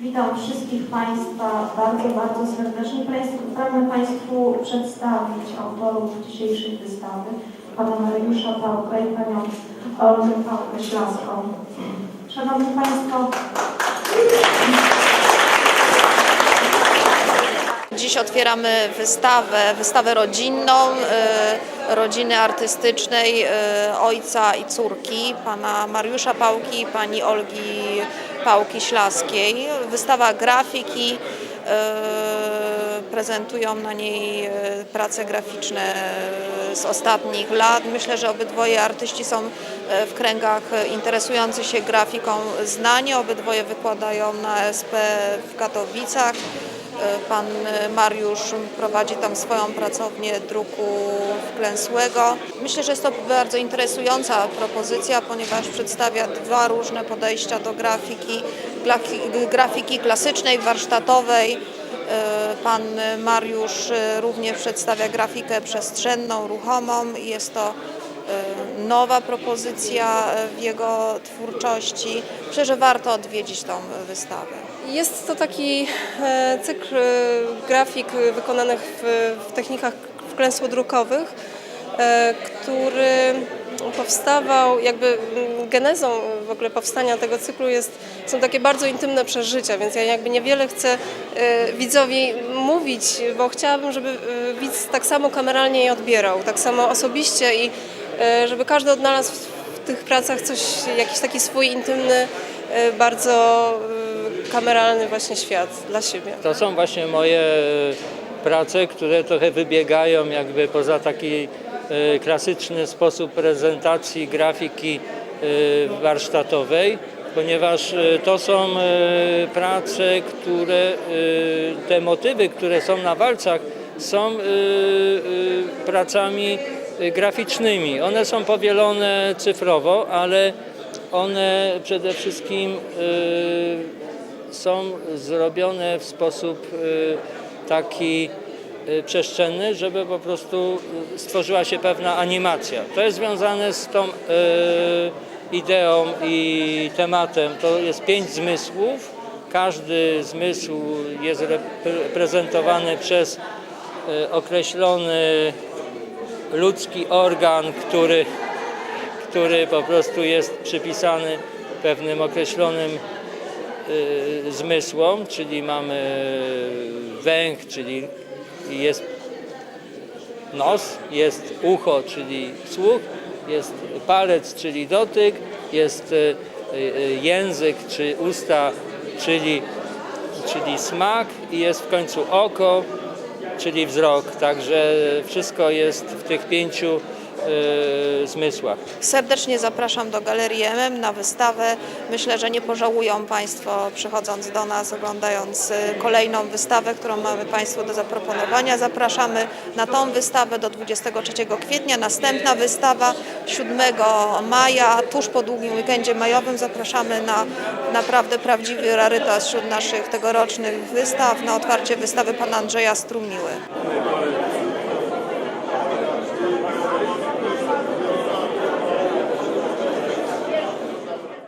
Witam wszystkich Państwa bardzo, bardzo serdecznie. Pragnę Państwu przedstawić autorów dzisiejszej wystawy, Pana Mariusza Pałkę i Panią Olgę Pałkę Ślaską. Szanowni Państwo, Dziś otwieramy wystawę, wystawę rodzinną, e, rodziny artystycznej e, ojca i córki, pana Mariusza Pałki i pani Olgi Pałki Ślaskiej. Wystawa grafiki, e, prezentują na niej prace graficzne z ostatnich lat. Myślę, że obydwoje artyści są w kręgach interesujących się grafiką znani. Obydwoje wykładają na SP w Katowicach. Pan Mariusz prowadzi tam swoją pracownię druku wklęsłego. Myślę, że jest to bardzo interesująca propozycja, ponieważ przedstawia dwa różne podejścia do grafiki, grafiki klasycznej, warsztatowej. E, Pan Mariusz e, również przedstawia grafikę przestrzenną, ruchomą jest to e, nowa propozycja e, w jego twórczości. Myślę, że warto odwiedzić tą wystawę. Jest to taki e, cykl e, grafik wykonanych w, technikach wklęsłodrukowych, e, który powstawał, jakby mm, genezą w ogóle powstania tego cyklu jest, są takie bardzo intymne przeżycia, więc ja jakby niewiele chcę widzowi mówić, bo chciałabym, żeby widz tak samo kameralnie je odbierał, tak samo osobiście i żeby każdy odnalazł w, tych pracach coś, jakiś taki swój intymny, bardzo kameralny właśnie świat dla siebie. To są właśnie moje prace, które trochę wybiegają jakby poza taki e, klasyczny sposób prezentacji grafiki e, warsztatowej, ponieważ e, to są e, prace, które e, te motywy, które są na walcach są e, e, pracami e, graficznymi. One są powielone cyfrowo, ale one przede wszystkim e, są zrobione w sposób y, taki y, przestrzenny, żeby po prostu y, stworzyła się pewna animacja. To jest związane z tą ideą i tematem. To jest pięć zmysłów. Każdy zmysł jest reprezentowany przez określony ludzki organ, który który po prostu jest przypisany pewnym określonym zmysłom, czyli mamy węch, czyli jest nos, jest ucho, czyli słuch, jest palec, czyli dotyk, jest y, y, język, czy usta, czyli, czyli smak i jest w końcu oko, czyli wzrok. Także wszystko jest w tych pięciu y, zmysłach. Serdecznie zapraszam do Galerii MM na wystawę. Myślę, że nie pożałują Państwo przychodząc do nas, oglądając y, kolejną wystawę, którą mamy Państwu do zaproponowania. Zapraszamy na tą wystawę do 23 kwietnia. Następna wystawa 7 maja, tuż po długim weekendzie majowym. Zapraszamy na naprawdę prawdziwy rarytas wśród naszych tegorocznych wystaw, na otwarcie wystawy pana Andrzeja Strumiły.